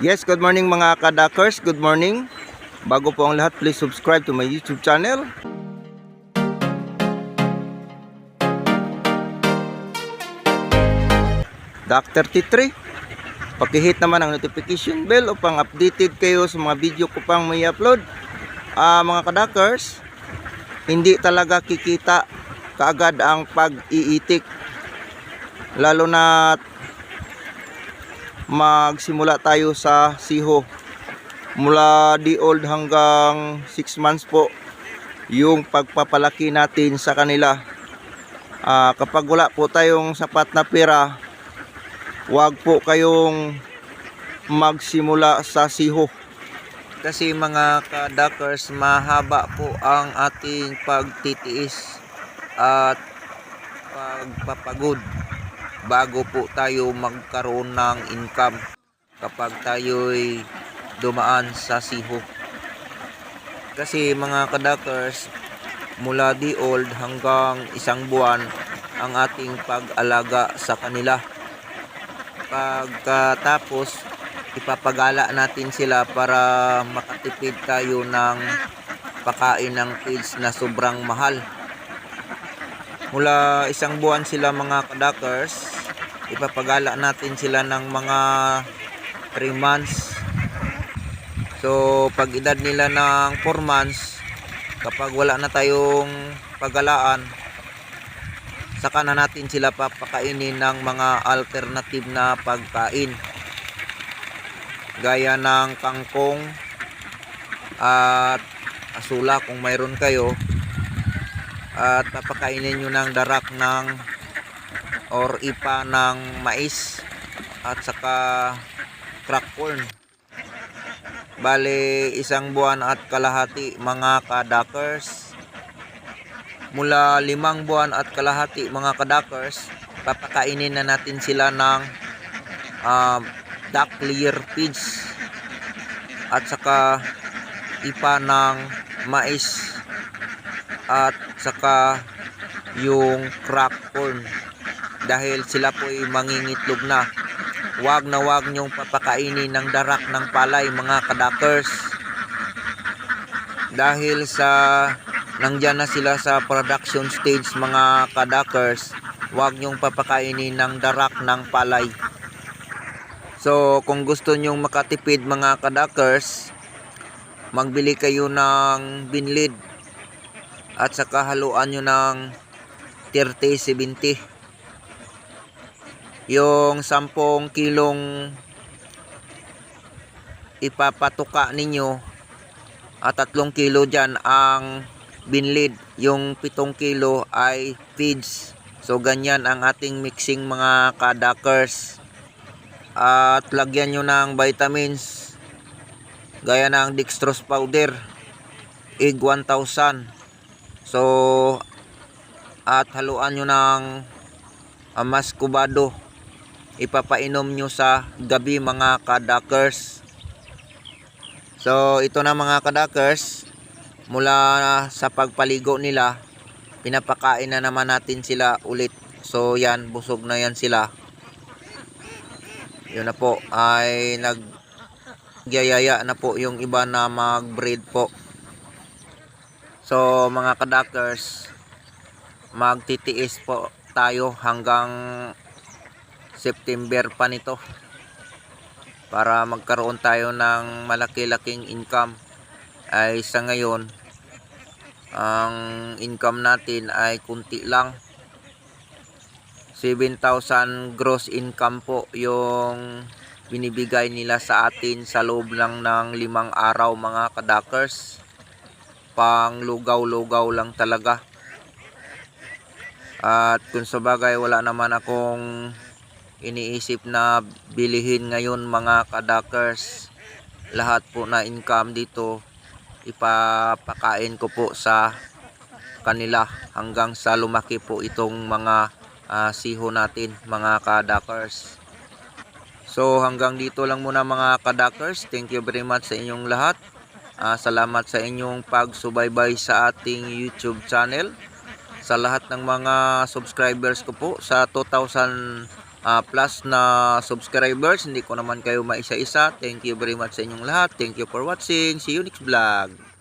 Yes, good morning mga kadakers. Good morning. Bago po ang lahat, please subscribe to my YouTube channel. Dr. T3. Pakihit naman ang notification bell upang updated kayo sa mga video ko pang may upload. Ah, mga kadakers, hindi talaga kikita kaagad ang pag-iitik. Lalo na magsimula tayo sa siho. Mula di old hanggang 6 months po yung pagpapalaki natin sa kanila. Ah, kapag wala po tayong sapat na pera wag po kayong magsimula sa siho. Kasi mga kadakers mahaba po ang ating pagtitiis at pagpapagod bago po tayo magkaroon ng income kapag tayo'y dumaan sa siho. Kasi mga kadakers, mula di old hanggang isang buwan ang ating pag-alaga sa kanila. Pagkatapos, ipapagala natin sila para makatipid tayo ng pakain ng feeds na sobrang mahal mula isang buwan sila mga kadakers ipapagala natin sila ng mga 3 months. So pag edad nila ng 4 months kapag wala na tayong pagalaan saka na natin sila papakainin ng mga alternative na pagkain. Gaya ng kangkong at asula kung mayroon kayo at papakainin nyo ng darak ng or ipa ng mais at saka crack corn. Bali isang buwan at kalahati mga kadakers mula limang buwan at kalahati mga kadakers papakainin na natin sila ng um, duck layer feeds. At saka ipa ng mais at saka yung crack corn. Dahil sila po ay mangingitlog na. Wag na wag nyong papakainin ng darak ng palay mga kadakers. Dahil sa nandyan na sila sa production stage mga kadakers wag nyong papakainin ng darak ng palay. So kung gusto nyong makatipid mga kadakers magbili kayo ng binlid at saka haluan nyo ng 30-70 yung 10 kilong ipapatuka ninyo at 3 kilo dyan ang binlid. Yung 7 kilo ay feeds. So ganyan ang ating mixing mga kadakers. At lagyan nyo ng vitamins gaya ng dextrose powder egg 1000 So, at haluan nyo ng uh, mas kubado. Ipapainom nyo sa gabi mga kadakers. So, ito na mga kadakers. Mula sa pagpaligo nila, pinapakain na naman natin sila ulit. So, yan, busog na yan sila. Yun na po, ay nag gyayaya na po yung iba na mag-breed po. So mga kadakers, magtitiis po tayo hanggang September pa nito para magkaroon tayo ng malaki-laking income. Ay sa ngayon ang income natin ay kunti lang. 7,000 gross income po yung binibigay nila sa atin sa loob lang ng limang araw mga kadakers pang lugaw-lugaw lang talaga. At kung sa bagay wala naman akong iniisip na bilihin ngayon mga kadakers. Lahat po na income dito ipapakain ko po sa kanila hanggang sa lumaki po itong mga uh, siho natin mga kadakers. So hanggang dito lang muna mga kadakers. Thank you very much sa inyong lahat. Ah, salamat sa inyong pagsubaybay sa ating YouTube channel. Sa lahat ng mga subscribers ko po sa 2,000 ah, plus na subscribers. Hindi ko naman kayo maisa-isa. Thank you very much sa inyong lahat. Thank you for watching. See you next vlog.